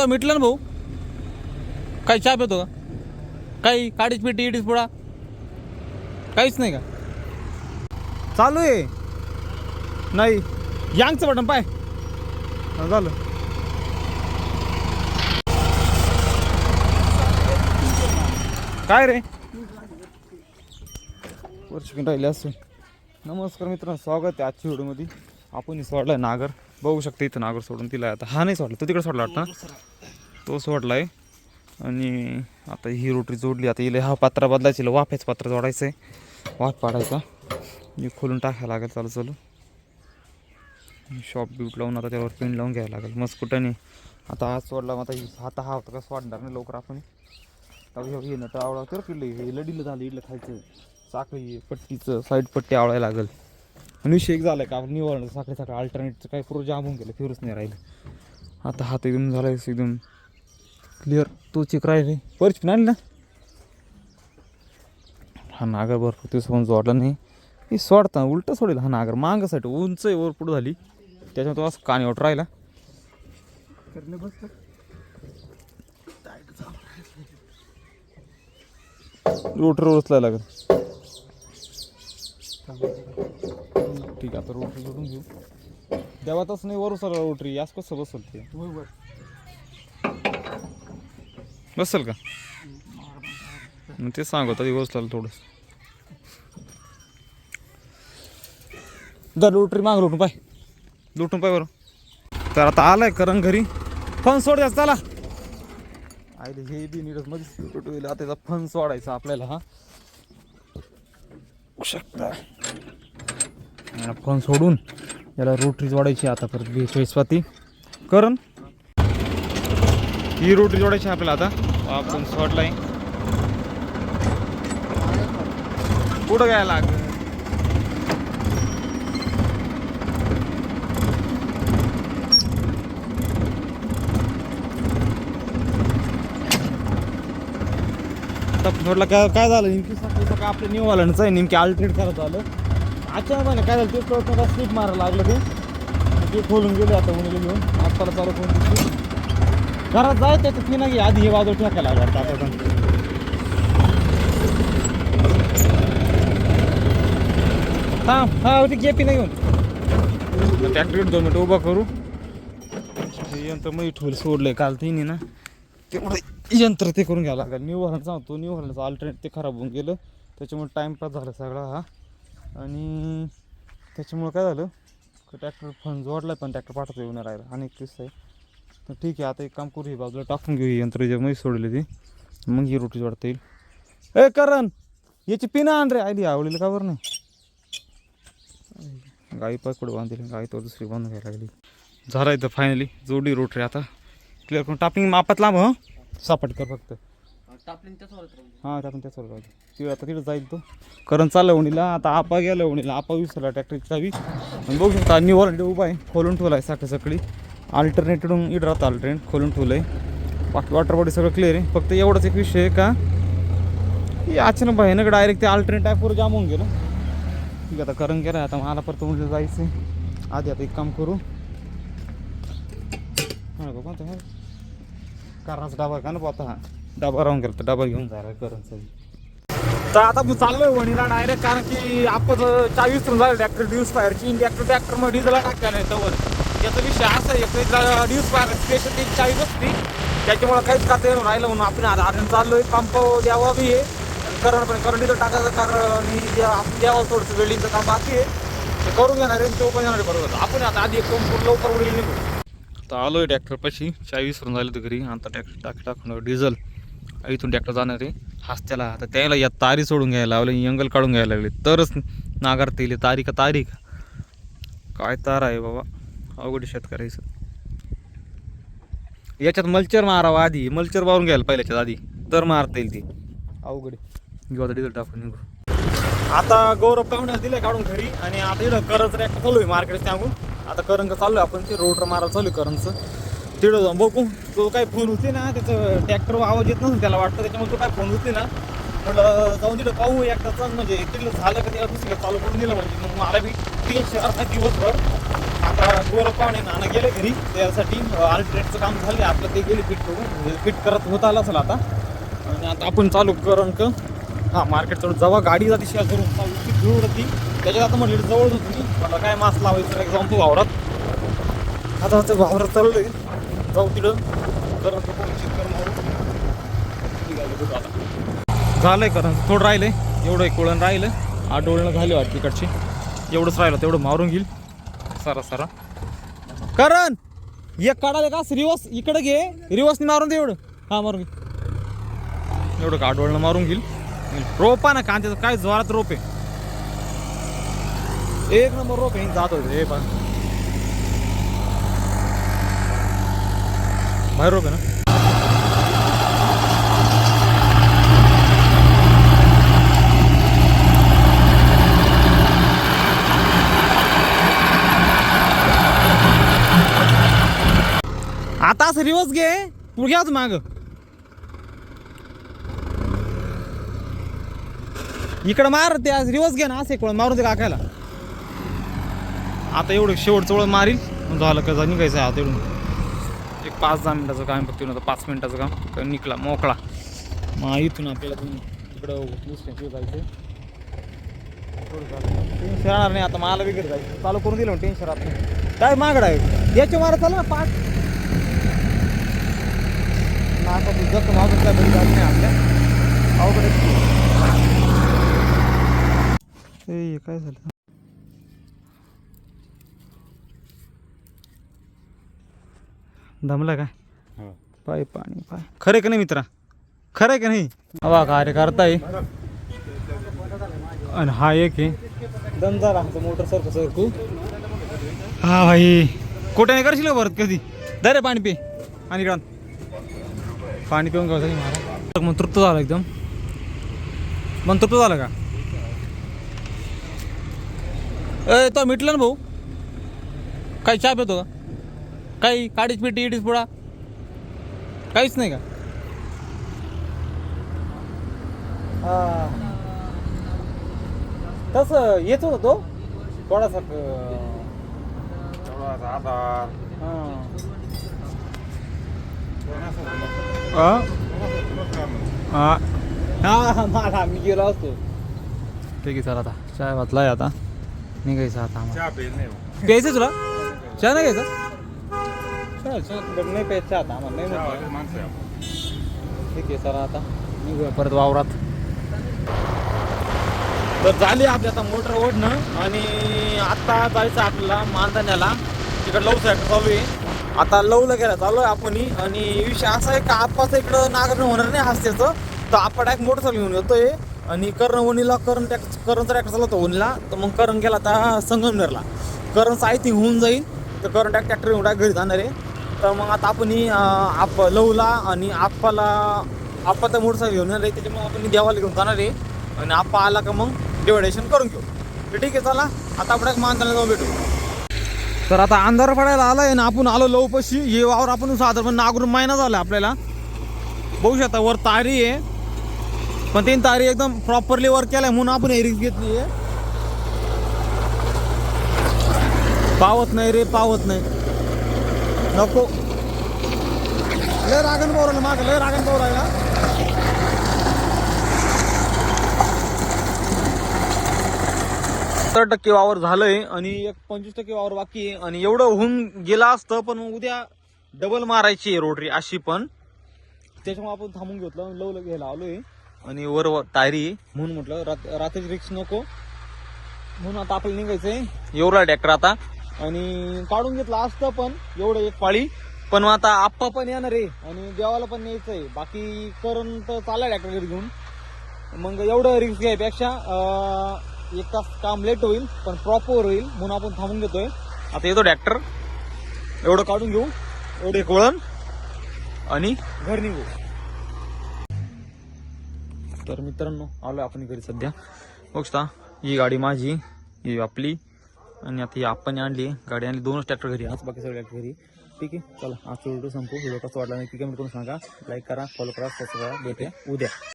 तो मिटलं ना भाऊ? काही चहा पितो का? काही काडीच पिटी इडीच पुडा? काहीच नाही का? चालू आहे. नाही. यांगचं बटन पाय. झालं. काय रे? वर्ष राहिले असं. नमस्कार मित्रांनो स्वागत आहे आजच्या व्हिडिओमध्ये. आपण सोडलाय नागर. बघू शकता इथं नागर सोडून तिला आता. हा नाही सोडला तो तिकडे सोडला वाटतं ना? तो आहे आणि आता ही रोटरी जोडली आता हिला हा पात्रा बदलायची हिला वाफ्याचं पात्र जोडायचं आहे. वाफ पाडायचा. मी खोलून टाकायला लागेल चालू चालू. शॉप ब्यूट लावून आता त्यावर पेंट लावून घ्यायला लागेल. मस्त कुठं आता आज सोडला मग आता ही आता हा होता कसं वाढणार नाही लवकर आपण. हे नट आवडा तर किल्लं हे लढीलं झालं इडलं खायचं. साखळी पट्टीचं साईड पट्टी आवडायला लागेल. आणि विषय एक झाला का आपण निवडलं साखळी साखळी अल्टरनेटचं काही पूर्ण जाम होऊन गेलं फिरूच नाही राहिलं. आता हात एकदम झाला एकदम क्लिअर तो चिक राहिले परच पण आणली ना. हा नागर भरपूर दिवस पण जोडला नाही. हे सोडता उलटं सोडेल हा नागर मांगासाठी उंच वर पुढं झाली. त्याच्यामुळे तो असं कानीवट राहिला. रोटर उचलायला लागेल. ठीक आहे आता रोटरी जोडून घेऊ. देवातच नाही वर उचलला रोटरी. यास कसं बसल ते? बसल का? मग ते सांगत आधी उचलायला थोडंस दर रोटरी माग लुटून पाय. लुटून पाय बरं. तर आता आलाय करण घरी. फोन सोड द्या चला. आईले हे बी नीडच मध्ये आता त्याचा फन सोडायचा आपल्याला हा. शकता. फोन सोडून याला रोटरी जोडायची आता परत बेस्वाती करण? ही रोटरी जोडायची आपल्याला आता. आपण सोडला कुठं घ्यायला लाग सोडला काय काय झालं? नेमकी सकाळी आपलं न्यू वाल्यानंच आहे. नेमकी अल्ट्रेट करत आलं. अचानक नाही काय झालं ते प्रयत्न नका स्लिप मारायला लागलं ते. ते खोलून गेले आता मुलीला घेऊन. आत्ताला चालू करून दिसली घरात जाय तर ती नाही आधी हे बाजू टाकायला लागलं आता पण हा हा ते गेपी नाही घेऊन ट्रॅक्टर दोन मिनटं उभा करू. यंत्रमध्ये ठोल सोडलंय काल तिने ना. तेवढं यंत्र ते करून घ्यावं लागेल. न्यू हॉर्नचा होतो न्यू हॉर्नचा अल्टरनेट ते खराब होऊन गेलं. त्याच्यामुळे टाईमपास झाला सगळा हा. आणि त्याच्यामुळं काय झालं ट्रॅक्टर फंड जोडला पण ट्रॅक्टर पाठवतो येऊन राहिला. आणि एक किस्सा आहे. तर ठीक आहे आता एक काम करू ही बाजूला टाकून घेऊ ही यंत्र जे मी सोडले ती. मग ही रोटी जोडता येईल. ए करण! याची पिना आण रे. आली आवडीला का बरं नाही? गाई पाय कुठं बांधली? गाई तो दुसरी बांधून घ्यायला लागली. झाला इथं फायनली जोडी रोटरी आता. क्लिअर करून टापिंग मापात लांब हं? सापट कर फक्त. हां त्यातून त्याच राहते तिकडे आता तिकडे जाईल तो. करण चाललं उणीला आता आपा गेला उणीला आपा विसरला ट्रॅक्टरची चावी. आणि बघू शकता न्यू वॉरंटी उभा आहे. खोलून ठेवला आहे साखळी सकाळी अल्टरनेटकडून इड राहतं अल्टरनेट खोलून ठेवलं आहे बाकी वॉटर बॉडी सगळं क्लिअर आहे. फक्त एवढंच एक विषय आहे का? अचानक भयानक डायरेक्ट ते अल्टरनेट टाईपवर जाम होऊन गेलं. ठीक आहे आता करण केलं आता मला परत उंडीला जायचं आहे आधी आता एक काम करू. हां कोणतं कारणाचा डबा का ना आता हा डबा राहून गेला डबा घेऊन जायला करणचा तर आता मी चाललोय वणीला डायरेक्ट कारण की आपण चावी विसरून झालं ट्रॅक्टर ड्यूस फायरची ट्रॅक्टर ट्रॅक्टरमध्ये डिझेल टाकल्या नाही तर याचा विषय असा आहे की ड्यूस फायर स्पेशल ती चावी बसती त्याच्यामुळे काहीच करता येऊन राहिलं म्हणून आपण आता चाललोय. पंप द्यावा बी आहे. करण पण करण डिझेल टाकायचं कारण आपण द्यावं थोडंसं वेल्डिंगचं काम बाकी आहे. ते करून घेणार आहे तो पण येणार आहे बरोबर. आपण आता आधी एक पंप लवकर उडील निघू. तर आलोय ट्रॅक्टरपाशी चावी विसरून झालं तर घरी. आता ट्रॅक्टर टाक टाकून डिझेल इथून ट्रॅक्टर जाणार आहे. हाच आता त्याला या तारी सोडून घ्यायला लावले यंगल काढून घ्यायला लागले. तरच नागारता येईल तारी का तारी का? काय तार आहे बाबा? अवघड आहे शेतकऱ्याचं याच्यात मल्चर मारावा आधी. मल्चर वारून घ्यायला पहिल्याच्यात आधी. तर मारता येईल ती. अवघड घेऊ आता डिझेल टाकून निघू. आता गौरव पाहुण्या दिले काढून घरी. आणि आता इथं करंच ट्रॅक्टर चालू आहे. मार्केट सांगून आता करंग चालू आहे. आपण ते रोटर मारायला चालू आहे करंगचं तिथं जाऊन बघू. तो काय फोन होते ना त्याचं ट्रॅक्टर आवाज येत नसून त्याला वाटतं त्याच्यामुळे तो काय फोन होते ना. म्हटलं जाऊन तिथं पाहू एकदाच म्हणजे तिथलं झालं का त्याला दुसरीला चालू करून दिलं म्हणजे. मग मला बी तीन आता दिवसभर आता गोरख पाहुणे नाना गेले घरी. त्यासाठी अल्ट्रेटचं काम झालं आपलं ते गेले फिट करून फिट करत होत आला असेल आता. आणि आता आपण चालू करण का हां मार्केट चालू जेव्हा गाडी जाते शेअर करून. चालू ती धूळ होती त्याच्यात आता म्हटलं जवळच होती मी. मला काय मास्क लावायचं? जाऊन तू वावरात. आता आता वावरात आहे जाऊ तिकडं. करंट का कोणी check करून मारू. निघालो एवढं एक वळण राहिलं. आठ वळणं झाली वाटतं तिकडची. एवढंच राहिलं तेवढं मारून घेईल. सारा सारा. करण! एक काढायला का? रिवर्स इकडे घे. रिवर्सनी मारून दे एवढं. हा मारून घे. एवढं का वळणं मारून घेईल. रोपा ना कांद्याचं? काय जोरात रोप आहे. एक नंबर रोप आहे. जात होते. हे पण बाहेर रोप ना? आता असं रिवर्स घे पुढ्याच माग. इकडं मार ते आज रिवर्स घे ना असं एक मारून ते काकायला आता एवढं शेवटचं वेळ मारील मग झालं कसं निघायचं आता एवढं एक पाच दहा मिनिटाचं काम फक्त होतं पाच मिनिटाचं काम. निकला मोकळा. मग इथून आपल्याला तुम्ही इकडं दुसऱ्या जायचं टेन्शन राहणार नाही आता मला विकत जायचं चालू करून दिलं टेन्शन राहत नाही. काय मागड आहे याच्या मारा चाल ना पाच नाका तू जसं मागून काय बरी जात नाही आपल्या. अवघड काय झालं? दमला काय पाय पाणी पाय. खरे का नाही मित्रा? खरं आहे का नाही? हवा कार्य करताय आणि हा एक आहे. दम झाला आमचं मोटर सारखं सरकू. हा भाई. कुठे नाही करशील का परत कधी? दे रे पाणी पे. आणि इकडं. पाणी पिऊन गाव महाराज. मग तृप्त झालं एकदम. मग तृप्त झालं का? ए तो मिटलं ना भाऊ. काही चहा पितो का? काही काडीच पिठी इडीच पुडा काहीच नाही का? तसं येत होता तो. थोडासा हा. मला मी गेलो असतो. ठीक आहे चला आता. चाय वाचलाय आता. निघायचं आता प्यायचं तुला? चहा नाही घ्यायचा? नाही प्यायचं आता आम्हाला नाही म्हणतो. ठीक आहे चला आता. निघूया परत वावरात. तर झाली आपली आता मोटर ओढणं आणि आता जायचं आपल्याला मानधन्याला. तिकडे लव साईड चालू आहे. आता लवला गेला चालू आहे आपण आणि विषय असा आहे का आपाचं इकडं नागरण होणार नाही हस्त्याचं तर आपण डायरेक्ट मोटरसायकल घेऊन येतोय. आणि करण वणीला करण टॅक करणचा ट्रॅक्टर चालवतो वणीला. तर मग करण गेला आता संगमनेरला. करणचं आय थिंक होऊन जाईल. तर करण ट्रॅक्टर घेऊन direct घरी जाणार आहे. तर मग आता आपण ही, आप लवला आणि आप्पाला आप्पा तर मोटरसायकल घेऊन येणार आहे. त्याच्यामुळे आपण देवाला घेऊन जाणार आहे. आणि आप्पा आला का मग डिवायडेशन करून घेऊ. तर ठीक आहे चला. आता आपण मानताना जाऊन भेटू. तर आता अंधार पडायला आलाय ना आपण आलो लवपशी. हे वावर आपण साधारण नागरून महिना झाला आपल्याला. बघू शकता वर तारी आहे. पण तीन तारी एकदम प्रॉपरली वर केलाय म्हणून आपण हे घेतली आहे पावत नाही रे पावत नाही. नको. लय रागण पोराला माग लय रागण ना सत्तर टक्के वावर झालंय आणि एक पंचवीस टक्के वावर बाकी आहे. आणि एवढं होऊन गेलं असतं पण उद्या डबल मारायची आहे रोटरी अशी पण. त्याच्यामुळे आपण थांबून घेतलं लवलं घ्यायला आलोय. आणि वर तायरी म्हणून म्हटलं रात रिक्स नको. म्हणून आता आपल्याला निघायचंय. एवढा ट्रॅक्टर आता. आणि काढून घेतलं असतं पण एवढं एक पाळी. पण मग आता आप्पा पण येणार आहे. आणि देवाला पण न्यायचंय बाकी करून तर चाललाय ट्रॅक्टर घेऊन. मग एवढं रिस्क घ्यायपेक्षा एक तास काम लेट होईल पण प्रॉपर होईल म्हणून आपण थांबून घेतोय. आता येतो ट्रॅक्टर एवढं काढून घेऊ. एवढं वळण. आणि घर निघू. तर मित्रांनो आलोय आपण घरी सध्या. बघता ही गाडी माझी ही आपली. आणि आता ही आपण आणली गाडी आणली दोनच ट्रॅक्टर घरी आज बाकी सगळे ट्रॅक्टर घरी. ठीक आहे चला आजचा व्हिडिओ संपू. व्हिडिओ कसं वाटला नक्की कमेंट करून सांगा. लाईक करा फॉलो करा सबस्क्राईब करा भेटूया उद्या.